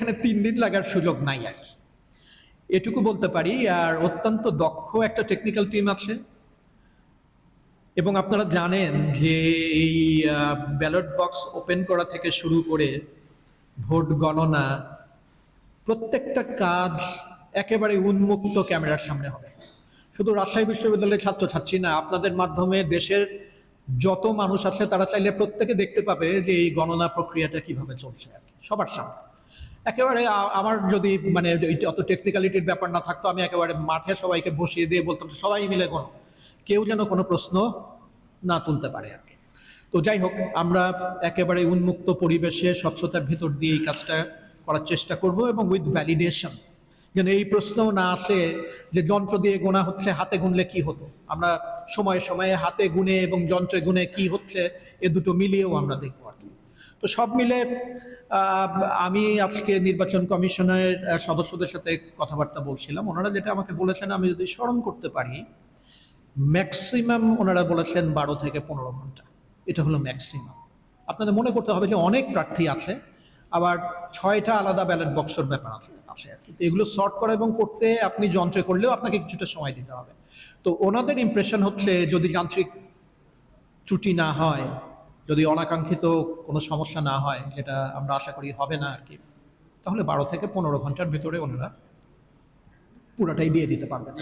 এখানে তিন দিন লাগার সুযোগ নাই আর কি। এটুকু বলতে পারি, আর অত্যন্ত দক্ষ একটা টেকনিক্যাল টিম আছে। এবং আপনারা জানেন যে এই ব্যালট বক্স ওপেন করা থেকে শুরু করে ভোট গণনা প্রত্যেকটা কাজ একেবারে উন্মুক্ত ক্যামেরার সামনে হবে। শুধু রাজশাহী বিশ্ববিদ্যালয়ের ছাত্রছাত্রী না, আপনাদের মাধ্যমে দেশের যত মানুষ আছে, তারা চাইলে প্রত্যেকে দেখতে পাবে যে এই গণনা প্রক্রিয়াটা কীভাবে চলছে আর কি, সবার সামনে। একেবারে আমার যদি মানে অত টেকনিক্যালিটির ব্যাপার না থাকতো, আমি একেবারে মাঠে সবাইকে বসিয়ে দিয়ে বলতাম, সবাই মিলে গণ কেউ যেন কোনো প্রশ্ন না তুলতে পারে আর কি। তো যাই হোক, আমরা একেবারে উন্মুক্ত পরিবেশে স্বচ্ছতার ভেতর দিয়ে এই কাজটা করার চেষ্টা করব এবং উইথ ভ্যালিডেশন যেন এই প্রশ্ন না আসে যে যন্ত্র দিয়ে গোনা হচ্ছে, হাতে গুনলে কি হতো? আমরা সময়ে সময়ে হাতে গুনে এবং যন্ত্রে গুনে কি হচ্ছে, এ দুটো মিলিয়েও আমরা দেখব আর তো সব মিলে আমি আজকে নির্বাচন কমিশনের সদস্যদের সাথে কথাবার্তা বলছিলাম। ওনারা যেটা আমাকে বলেছেন, আমি যদি স্মরণ করতে পারি, ম্যাক্সিমাম ওনারা বলেছেন বারো থেকে পনেরো ঘণ্টা। এটা হলো ম্যাক্সিমাম। আপনাদের মনে করতে হবে যে অনেক প্রার্থী আছে, আবার ছয়টা আলাদা ব্যালট বক্সের ব্যাপার আছে আছে আর কি। এগুলো সর্ট করা এবং করতে আপনি যন্ত্রে করলেও আপনাকে কিছুটা সময় দিতে হবে। তো ওনাদের ইমপ্রেশন হচ্ছে যদি যান্ত্রিক ত্রুটি না হয় যদি অনাকাঙ্ক্ষিত কোনো সমস্যা না হয়, যেটা আমরা আশা করি হবে না আর কি, তাহলে বারো থেকে পনেরো ঘণ্টার ভিতরে ওনারা পুরোটাই দিয়ে দিতে পারবেন।